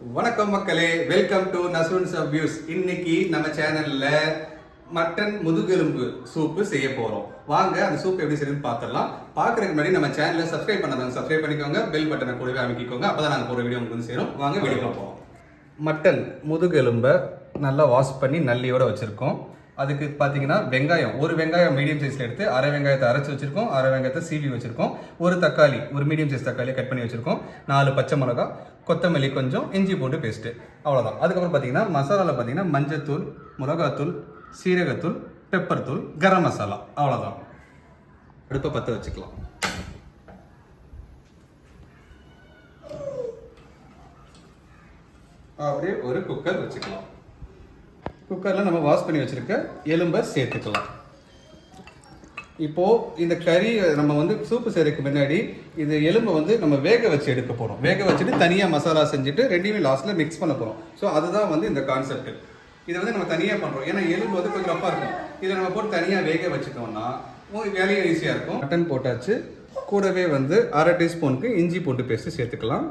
வணக்கம் மக்களே welcome to நசுன்ஸ் ஆஃப் வியூஸ் இன்னைக்கு நம்ம சேனல்ல மட்டன் முதுகெலும்பு சூப்பு செய்ய போறோம். வாங்க அந்த சூப் எப்படி செய்யுதுன்னு பார்த்துடலாம் பார்க்கறதுக்கு முன்னாடி நம்ம சேனலை சப்ஸ்கிரைப் பண்ணாதவங்க சப்ஸ்கிரைப் பண்ணிக்கோங்க பெல் பட்டனை கூடவே அமைக்கிக்கோங்க. அப்பதான் நாங்கள் போகிற வீடியோ உங்களுக்கு செய்கிறோம் வாங்க வீடியோ பார்ப்போம் மட்டன் முதுகெலும்பை நல்லா வாஷ் பண்ணி நல்லியோட வச்சுருக்கோம். அதுக்கு பார்த்தீங்கன்னா வெங்காயம் ஒரு வெங்காயம் மீடியம் சைஸில் எடுத்து அரை வெங்காயத்தை அரைச்சி வச்சுருக்கோம் அரை வெங்காயத்தை சீவி வச்சுருக்கோம். ஒரு தக்காளி ஒரு மீடியம் சைஸ் தக்காளியை கட் பண்ணி வச்சுருக்கோம். நாலு பச்சை மிளகா கொத்தமல்லி கொஞ்சம் இஞ்சி பூண்டு பேஸ்ட்டு அவ்வளோதான் அதுக்கப்புறம் பார்த்தீங்கன்னா மசாலாவில் பார்த்தீங்கன்னா மஞ்சத்தூள் மிளகாத்தூள் சீரகத்தூள் பெப்பர் தூள் கரம் மசாலா. அவ்வளோதான் அடுப்பை பற்ற வச்சுக்கலாம். அப்படியே ஒரு குக்கர் வச்சுக்கலாம். குக்கரில் நம்ம வாஷ் பண்ணி வச்சிருக்க எலும்பை சேர்த்துக்கலாம். இப்போது இந்த கறி நம்ம வந்து சூப்பு செய்கிறதுக்கு முன்னாடி இது எலும்பை வந்து நம்ம வேக வச்சு எடுக்க போகிறோம் வேக வச்சுட்டு தனியாக மசாலா செஞ்சுட்டு ரெண்டையுமே லாஸ்ட்டில் மிக்ஸ் பண்ண போகிறோம் ஸோ அதுதான் வந்து இந்த கான்செப்ட் இதை வந்து நம்ம தனியாக பண்ணுறோம் ஏன்னா எலும்பு வந்து கொஞ்சம் ரப்பாக இருக்கும். இதை நம்ம போட்டு தனியாக வேக வச்சுட்டோம்னா வேலையும் ஈஸியாக இருக்கும். மட்டன் போட்டாச்சு. கூடவே வந்து அரை டீஸ்பூனுக்கு இஞ்சி பூண்டு பேஸ்ட்டு சேர்த்துக்கலாம்.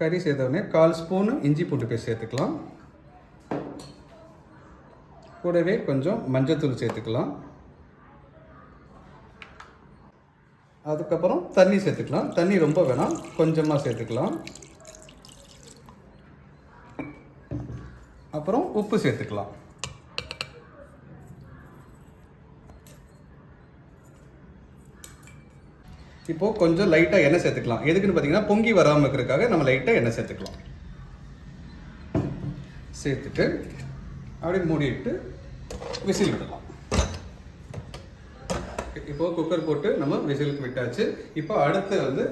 கறி சேர்த்த உடனே கால் ஸ்பூனு இஞ்சி பூண்டு பேஸ்ட் சேர்த்துக்கலாம். கூடவே கொஞ்சம் மஞ்சத்தூள் சேர்த்துக்கலாம். அதுக்கப்புறம் தண்ணி சேர்த்துக்கலாம். தண்ணி ரொம்ப வேணாம் கொஞ்சமாக சேர்த்துக்கலாம். அப்புறம் உப்பு சேர்த்துக்கலாம். இப்போ கொஞ்சம் லைட்டாக எண்ணெய் சேர்த்துக்கலாம். எதுக்குன்னு பார்த்தீங்கன்னா பொங்கி வராமல் இருக்கிறதுக்காக நம்ம லைட்டாக எண்ணெய் சேர்த்துக்கலாம். சேர்த்துட்டு அப்படியே மூடிட்டு விசில் விடலாம் இப்போ குக்கர் போட்டு நம்ம விசிலுக்கு விட்டாச்சு இப்போ அடுத்து வந்து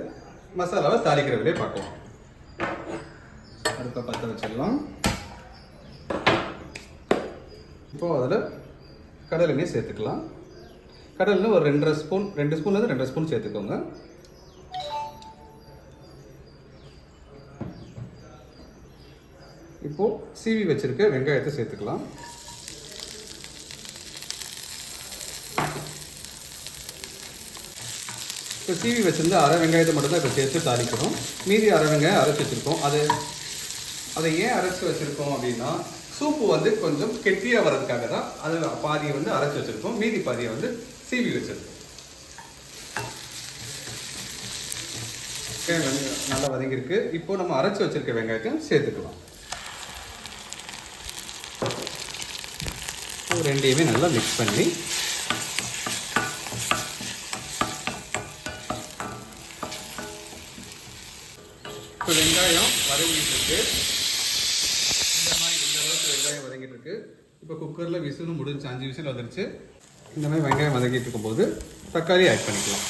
மசாலாவை தாளிக்கிற வேலையை பார்க்கலாம் அடுப்பை பற்ற வச்சிடலாம் இப்போ அதில் கடலெண்ணெய் சேர்த்துக்கலாம் கடலில் ஒரு ரெண்டரை ஸ்பூன் ரெண்டு ஸ்பூன்லேருந்து ரெண்டரை ஸ்பூன் சேர்த்துக்கோங்க இப்போது சீவி வச்சுருக்க வெங்காயத்தை சேர்த்துக்கலாம். இப்போ சீவி வச்சிருந்த அரை வெங்காயத்தை மட்டும்தான் இப்போ சேர்த்து தாளிக்கிறோம். மீதி அரை வெங்காயம் அரைச்சி வச்சுருக்கோம். அது அதை ஏன் அரைச்சி வச்சுருக்கோம் அப்படின்னா சூப்பு வந்து கொஞ்சம் கெட்டியாக வர்றதுக்காக தான் அது பாதியை வந்து அரைச்சி வச்சுருக்கோம். மீதி பாதியை வந்து சீவி வச்சுருக்கோம். வெங்காயம் நல்லா வதங்கியிருக்கு. இப்போ நம்ம அரைச்சி வச்சிருக்க வெங்காயத்தையும் சேர்த்துக்கலாம். ரெண்டையுமே நல்லா மிக்ஸ் பண்ணி இப்போ வெங்காயம் வதங்கிட்டு இருக்கு. இந்த மாதிரி இந்த அளவுக்கு வெங்காயம் வதங்கிட்டு இருக்கு. இப்போ குக்கரில் விசிலும் முடிஞ்சு அஞ்சு விசில் வந்துருச்சு. இந்த மாதிரி வெங்காயம் வதங்கிட்டு இருக்கும்போது தக்காளி ஆட் பண்ணிக்கலாம்.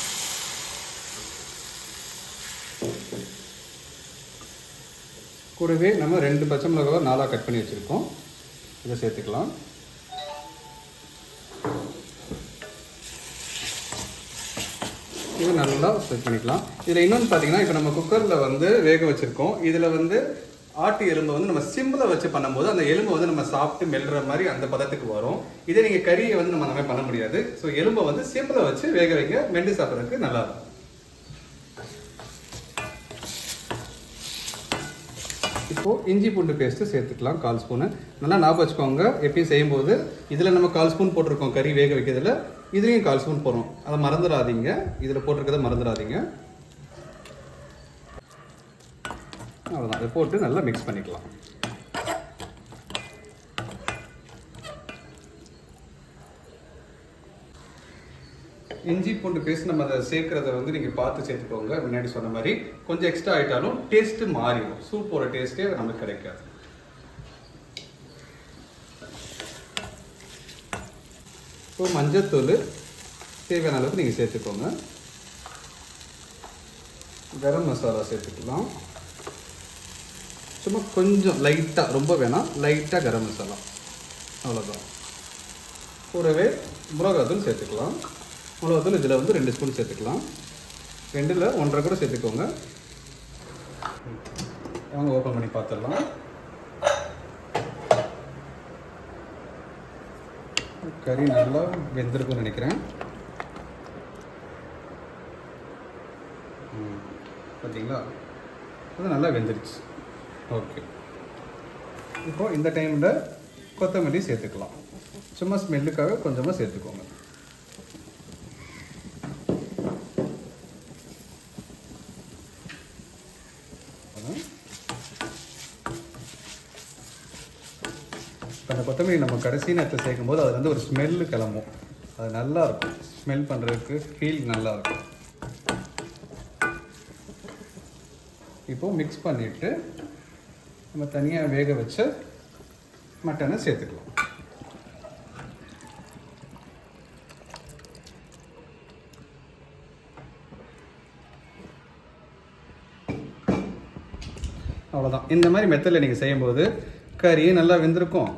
கூடவே நம்ம ரெண்டு பச்சை மிளகாவை நாலாக கட் பண்ணி வச்சுருக்கோம். இதை சேர்த்துக்கலாம். இது நல்லா செட் பண்ணிக்கலாம். இதில் இன்னொன்று பார்த்தீங்கன்னா இப்போ நம்ம குக்கரில் வந்து வேக வச்சுருக்கோம். இதில் வந்து ஆட்டு எலும்பை வந்து நம்ம சிம்பிளை வச்சு பண்ணும்போது அந்த எலும்பை வந்து நம்ம சாப்பிட்டு மெல்ற மாதிரி அந்த பதத்துக்கு வரும். இதே நீங்கள் கறியை வந்து நம்ம அந்த பண்ண முடியாது. ஸோ எலும்பை வந்து சிம்பிளை வச்சு வேக வைக்க மெண்டு சாப்பிட்றதுக்கு நல்லா இருக்கும். இப்போது இஞ்சி பூண்டு பேஸ்ட்டு சேர்த்துக்கலாம் கால் ஸ்பூனு நல்லா ஞாபகம் வச்சுக்கோங்க. எப்பயும் செய்யும்போது இதில் நம்ம கால் ஸ்பூன் போட்டிருக்கோம் கறி வேக வைக்கிறதுல. இதுலேயும் கால் ஸ்பூன் போடுறோம் அதை மறந்துடாதீங்க. இதில் போட்டிருக்கதை மறந்துடாதீங்க. அவ்வளோதான் அதை போட்டு நல்லா மிக்ஸ் பண்ணிக்கலாம். இஞ்சி பூண்டு பேஸ்ட் நம்ம அதை சேர்க்கறத வந்து நீங்கள் பார்த்து சேர்த்துக்கோங்க. முன்னாடி சொன்ன மாதிரி கொஞ்சம் எக்ஸ்ட்ரா ஆகிட்டாலும் டேஸ்ட்டு மாறிடும். சூப்போட டேஸ்ட்டே நமக்கு கிடைக்காது. இப்போ மஞ்சத்தூள் தேவையான அளவுக்கு நீங்கள் சேர்த்துக்கோங்க. கரம் மசாலா சேர்த்துக்கலாம். சும்மா கொஞ்சம் லைட்டாக ரொம்ப வேணாம். லைட்டாக கரம் மசாலா. அவ்வளோதான் கூடவே மிளகாத்தூள் சேர்த்துக்கலாம். மிளகாத்தூள் இதில் வந்து ரெண்டு ஸ்பூன் சேர்த்துக்கலாம். ரெண்டில் ஒன்றரை கூட சேர்த்துக்கோங்க. வாங்க ஓப்பன் பண்ணி பார்த்துடலாம். கறி நல்லா வெந்திருக்கும்னு நினைக்கிறேன். ம். பார்த்தீங்களா அது நல்லா வெந்துருச்சு. ஓகே. இப்போது இந்த டைமில் கொத்தமல்லி சேர்த்துக்கலாம். சும்மா ஸ்மெல்லுக்காக கொஞ்சமாக சேர்த்துக்கோங்க. அப்புறம் அந்த கொத்தமல்லி நம்ம கடைசி நேரத்தில் சேர்க்கும் போது அது வந்து ஒரு ஸ்மெல்லு கிளம்பும். அது நல்லா இருக்கும் ஸ்மெல் பண்ணுறதுக்கு ஃபீல் நல்லா இருக்கும் இப்போ மிக்ஸ் பண்ணிவிட்டு நம்ம தனியாக வேக வச்ச மட்டனை சேர்த்துக்கலாம். அவ்வளோதான் இந்த மாதிரி மெத்தடில் நீங்கள் செய்யும்போது கறி நல்லா வெந்திருக்கும்.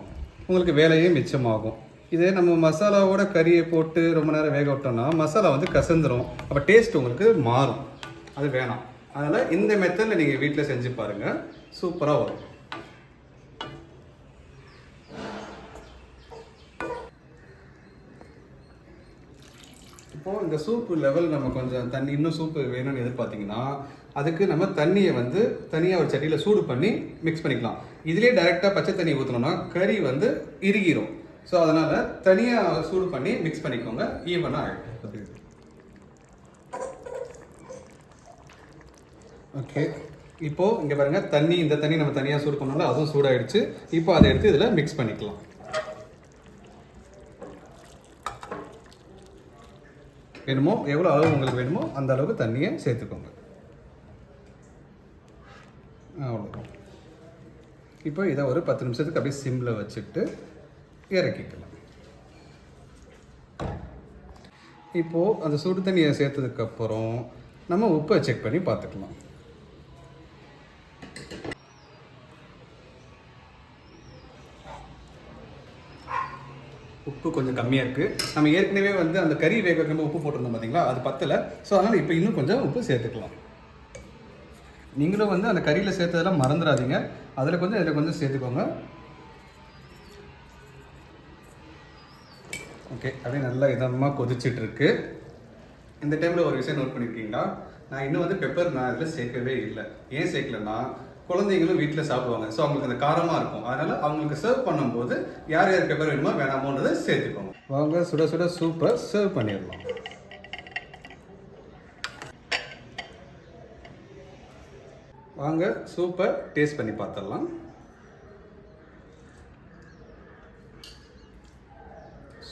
உங்களுக்கு வேலையும் மிச்சமாகும். இதே நம்ம மசாலாவோட கறியை போட்டு ரொம்ப நேரம் வேக விட்டோம்னா மசாலா வந்து கசந்துரும். அப்போ டேஸ்ட் உங்களுக்கு மாறும். அது வேணாம். அதனால் இந்த மெத்தடில் நீங்கள் வீட்டில் செஞ்சு பாருங்கள் சூப்பராக வரும். இப்போது இந்த சூப்பு லெவல் நம்ம கொஞ்சம் தண்ணி இன்னும் சூப்பு வேணும்னு எதிர்பார்த்தீங்கன்னா அதுக்கு நம்ம தண்ணியை வந்து தனியாக ஒரு சட்டியில் சூடு பண்ணி மிக்ஸ் பண்ணிக்கலாம். இதுலேயே டைரெக்டாக பச்சை தண்ணி ஊற்றினோம்னா கறி வந்து இறுகிரும். ஸோ அதனால் தனியாக சூடு பண்ணி மிக்ஸ் பண்ணிக்கோங்க. ஈவனாக ஆகிடும் ஓகே இப்போது இங்கே பாருங்கள் தண்ணி இந்த தண்ணி நம்ம தனியாக சூடு பண்ணோம்ல அதுவும் சூடாயிடுச்சு. இப்போ அதை எடுத்து இதில் மிக்ஸ் பண்ணிக்கலாம். வேணுமோ எவ்வளோ அளவு உங்களுக்கு வேணுமோ அந்த அளவுக்கு தண்ணியை சேர்த்துக்கோங்க. அவ்வளோதான் இப்போ இதை ஒரு பத்து நிமிஷத்துக்கு அப்படியே சிம்மில் வச்சுட்டு இறக்கிக்கலாம். இப்போது அந்த சுடு தண்ணியை சேர்த்ததுக்கப்புறம் நம்ம உப்பை செக் பண்ணி பார்த்துக்கலாம். உப்பு கொஞ்சம் கம்மியாக இருக்குது நம்ம ஏற்கனவே வந்து அந்த கறி வேக வைக்கும்போது உப்பு போட்டிருந்தோம் பார்த்தீங்களா அது பத்தலை. ஸோ அதனால் இப்போ இன்னும் கொஞ்சம் உப்பு சேர்த்துக்கலாம். நீங்களும் வந்து அந்த கறியில் சேர்த்ததெல்லாம் மறந்துடாதீங்க. அதில் கொஞ்சம் இதில் கொஞ்சம் சேர்த்துக்கோங்க. ஓகே அப்படியே நல்லா இதமாக கொதிச்சிட்ருக்கு. இந்த டைமில் ஒரு விஷயம் நோட் பண்ணியிருக்கீங்களா நான் இன்னும் வந்து பெப்பர் நான் இதில் சேர்க்கவே இல்லை. ஏன் சேர்க்கலன்னா குழந்தைங்களும் வீட்டில் சாப்பிடுவாங்க. ஸோ அவங்களுக்கு அந்த காரமாக இருக்கும். அதனால அவங்களுக்கு சர்வ் பண்ணும்போது யார் யார் பெப்பர் வேணுமோ வேணாமோன்றதை சேர்த்துக்கோங்க. வாங்க சுட சுட சூப்பர் சர்வ் பண்ணிடலாம். வாங்க சூப்பர் டேஸ்ட் பண்ணி பார்த்துடலாம்.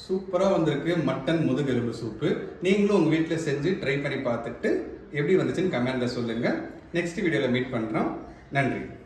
சூப்பராக வந்திருக்கு மட்டன் முதுகெலும்பு சூப்பு நீங்களும் உங்கள் வீட்டில் செஞ்சு ட்ரை பண்ணி பார்த்துட்டு எப்படி வந்துச்சுன்னு கமெண்டில் சொல்லுங்கள் நெக்ஸ்ட் வீடியோவில் மீட் பண்ணுறோம் நன்றி.